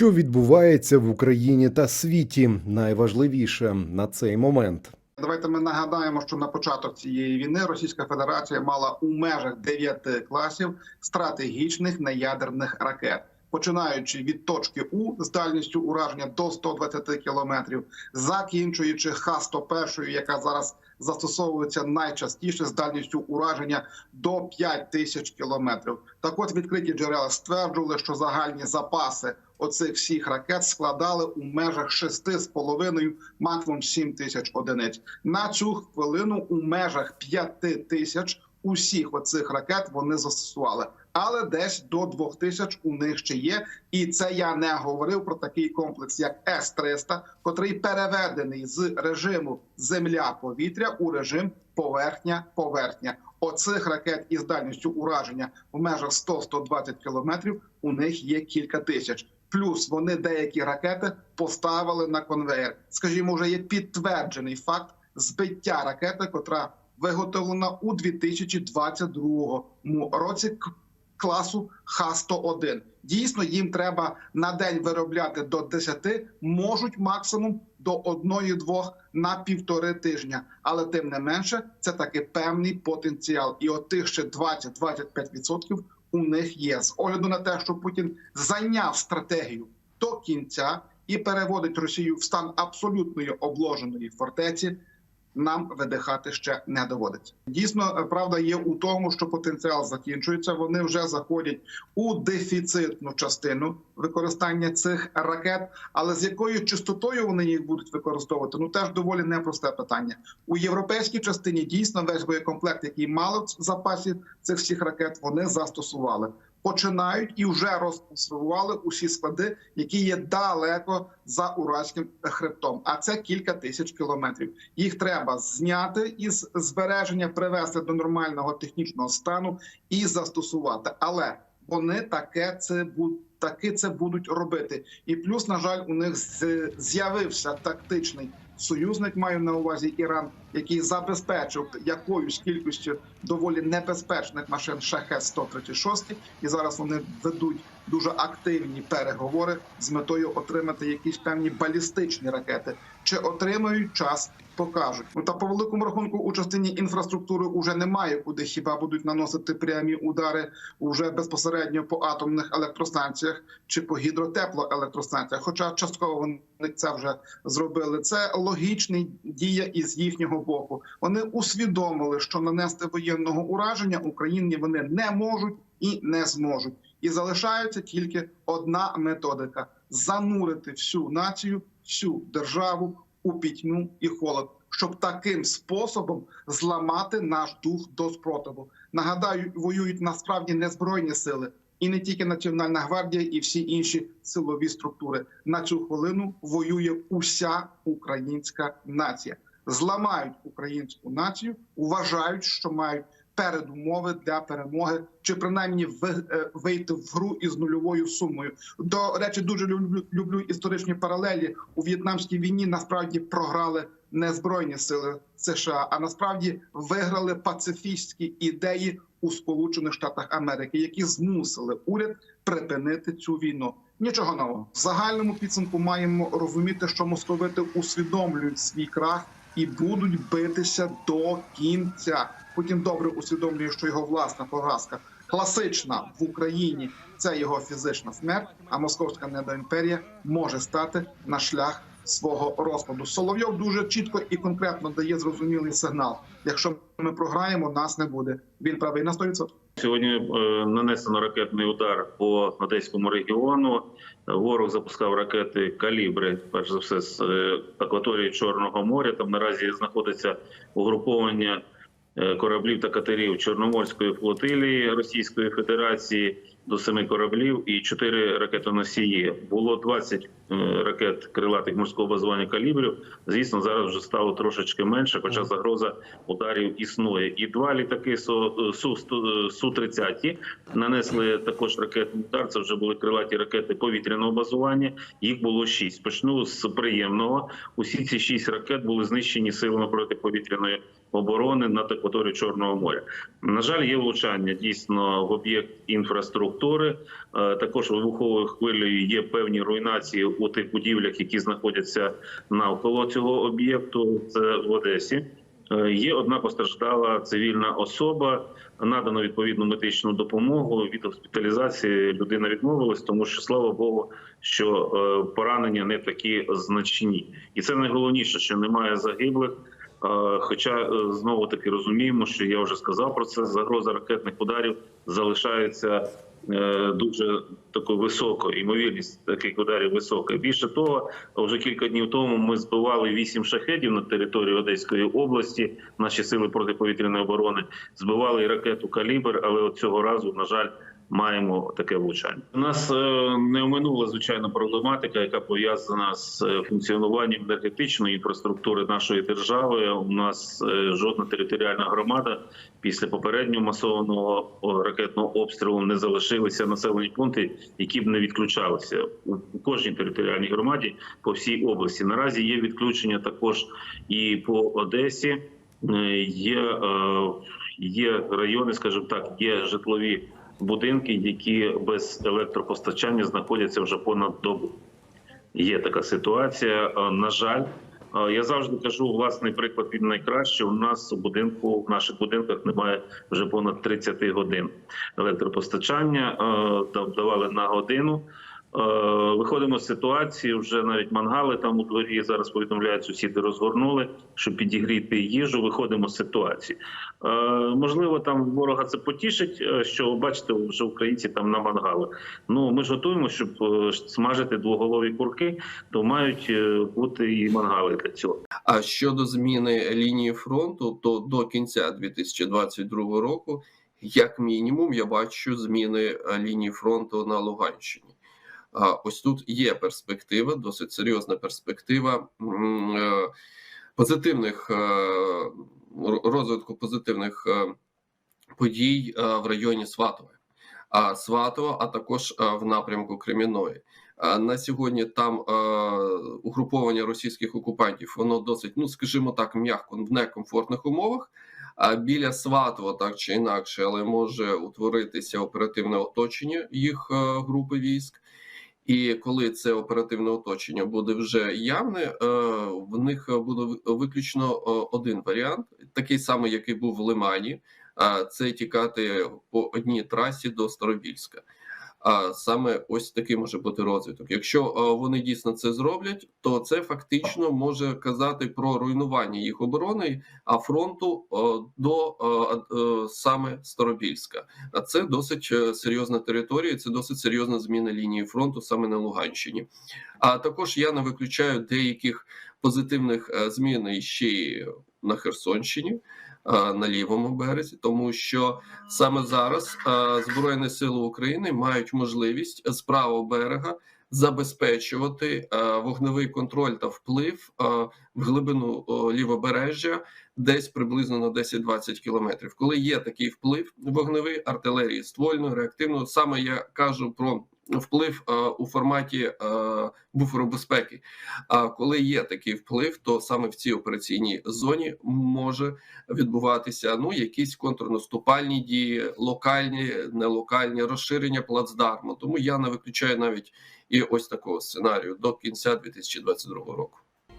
Що відбувається в Україні та світі? Найважливіше на цей момент. Давайте ми нагадаємо, що на початок цієї війни Російська Федерація мала у межах 9 класів стратегічних неядерних ракет. Починаючи від точки У з дальністю ураження до 120 кілометрів, закінчуючи Х-101, яка зараз застосовується найчастіше з дальністю ураження до 5 тисяч кілометрів. Так, от відкриті джерела стверджували, що загальні запаси оцих всіх ракет складали у межах 6,5, максимум 7 тисяч одиниць. На цю хвилину у межах 5 тисяч усіх оцих ракет вони застосували. Але десь до 2 тисяч у них ще є, і це я не говорив про такий комплекс, як С-300, котрий переведений з режиму земля-повітря у режим поверхня-поверхня. Оцих ракет із дальністю ураження в межах 100-120 кілометрів у них є кілька тисяч. Плюс вони деякі ракети поставили на конвеєр. Скажімо, вже є підтверджений факт збиття ракети, котра виготовлена у 2022 році класу Х-101. Дійсно, їм треба на день виробляти до 10, можуть максимум до одної-двох на півтори тижня. Але тим не менше, це таки певний потенціал. І от тих ще 20-25% у них є. З огляду на те, що Путін зайняв стратегію до кінця і переводить Росію в стан абсолютної обложеної фортеці. Нам видихати ще не доводиться. Дійсно, е, правда є у тому, що потенціал закінчується. Вони вже заходять у дефіцитну частину використання цих ракет. Але з якою частотою вони їх будуть використовувати? Ну теж доволі непросте питання. У європейській частині дійсно весь боєкомплект, який мали в запасі цих всіх ракет, вони застосували. Починають і вже розконсервували усі склади, які є далеко за Уральським хребтом. А це кілька тисяч кілометрів. Їх треба зняти із збереження, привести до нормального технічного стану і застосувати. Але вони таке це будуть. Таки це будуть робити, і плюс, на жаль, у них з'явився тактичний союзник. Маю на увазі Іран, який забезпечив якоюсь кількістю доволі небезпечних машин шахет 136 і зараз вони ведуть дуже активні переговори з метою отримати якісь певні балістичні ракети. Чи отримають час, покажуть. Ну та по великому рахунку у частині інфраструктури вже немає куди хіба будуть наносити прямі удари уже безпосередньо по атомних електростанціях чи по гідротеплоелектростанціях. Хоча частково вони це вже зробили. Це логічний дія із їхнього боку. Вони усвідомили, що нанести воєнного ураження Україні вони не можуть і не зможуть. І залишається тільки одна методика: занурити всю націю, всю державу у пітьму і холод, щоб таким способом зламати наш дух до спротиву. Нагадаю, воюють насправді не збройні сили. І не тільки Національна гвардія, і всі інші силові структури на цю хвилину воює уся українська нація. Зламають українську націю, вважають, що мають передумови для перемоги, чи принаймні е, вийти в гру із нульовою сумою. До речі, дуже люблю, люблю історичні паралелі у В'єтнамській війні. Насправді програли не збройні сили США, а насправді виграли пацифістські ідеї у Сполучених Штатах Америки, які змусили уряд припинити цю війну. Нічого нового в загальному підсумку маємо розуміти, що московити усвідомлюють свій крах і будуть битися до кінця. Путін добре усвідомлює, що його власна поразка класична в Україні це його фізична смерть. А московська недоімперія може стати на шлях свого розпаду. Соловйов дуже чітко і конкретно дає зрозумілий сигнал: якщо ми програємо, нас не буде. Він правий на 100%. Сьогодні е, нанесено ракетний удар по Одеському регіону. Ворог запускав ракети калібри, перш за все, з е, акваторії Чорного моря. Там наразі знаходиться угруповання кораблів та катерів Чорноморської флотилії Російської Федерації до семи кораблів і чотири ракетоносії. Було 20 е, ракет крилатих морського базування калібрів. Звісно, зараз вже стало трошечки менше, хоча загроза ударів існує. І два літаки Су су 30 нанесли також ракетний удар. Це вже були крилаті ракети повітряного базування. Їх було шість. Почну з приємного. Усі ці шість ракет були знищені силами протиповітряної оборони над акваторією Чорного моря. На жаль, є влучання дійсно в об'єкт інфраструктури. Е, Також вибуховою хвилею є певні руйнації у тих будівлях, які знаходяться навколо цього об'єкту. Це в Одесі. Е, Є одна постраждала цивільна особа. Надано відповідну медичну допомогу. Від госпіталізації людина відмовилась, тому що слава Богу, що е, поранення не такі значні, і це найголовніше, що немає загиблих. Хоча знову таки розуміємо, що я вже сказав про це. Загроза ракетних ударів залишається дуже таку високо, Ймовірність таких ударів висока. Більше того, вже кілька днів тому ми збивали вісім шахедів на території Одеської області. Наші сили протиповітряної оборони збивали і ракету калібр, але от цього разу, на жаль. Маємо таке влучання. У нас е, не оминула звичайно проблематика, яка пов'язана з е, функціонуванням енергетичної інфраструктури нашої держави. У нас е, жодна територіальна громада після попереднього масованого ракетного обстрілу не залишилися населені пункти, які б не відключалися у кожній територіальній громаді по всій області. Наразі є відключення також і по Одесі. Є, є райони, скажімо так, є житлові будинки, які без електропостачання знаходяться вже понад добу. Є така ситуація. Е, На жаль, е, я завжди кажу, власний приклад він найкращий. У нас у будинку в наших будинках немає вже понад 30 годин електропостачання. е, дав- Давали на годину. Е, Виходимо з ситуації. Вже навіть мангали там у дворі зараз повідомляють, сусіди розгорнули, щоб підігріти їжу. Виходимо з ситуації. Е, Можливо, там ворога це потішить, е, що бачите, вже українці там на мангали. Ну ми ж готуємо, щоб смажити двоголові курки, то мають бути і мангали для цього. А щодо зміни лінії фронту, то до кінця 2022 року, як мінімум, я бачу зміни лінії фронту на Луганщині. Ось тут є перспектива, досить серйозна перспектива е, позитивних е, розвитку позитивних е, подій в районі Сватове. А Сватово, а також в напрямку Креміної. На сьогодні там е, угруповання російських окупантів воно досить, ну скажімо так, м'яко в некомфортних умовах. А біля Сватова, так чи інакше, але може утворитися оперативне оточення їх групи військ. І коли це оперативне оточення буде вже явне, е, в них буде виключно е, один варіант, такий самий, який був в Лимані. Це тікати по одній трасі до Старобільська. А саме ось такий може бути розвиток. Якщо е, вони дійсно це зроблять, то це фактично може казати про руйнування їх оборони, а фронту е, до е, саме Старобільська. А це досить серйозна територія. Це досить серйозна зміна лінії фронту саме на Луганщині. А також я не виключаю деяких позитивних змін ще й на Херсонщині. Е, На лівому березі, тому що саме зараз е, Збройні Сили України мають можливість з правого берега забезпечувати е, вогневий контроль та вплив в глибину лівобережжя десь приблизно на 10-20 кілометрів. Коли є такий вплив вогневий артилерії ствольної, реактивної, саме я кажу про вплив е, у форматі е, буферу безпеки. А коли є такий вплив, то саме в цій операційній зоні може відбуватися ну якісь контрнаступальні дії, локальні, нелокальні розширення плацдарму. Тому я не виключаю навіть і ось такого сценарію до кінця 2022 року.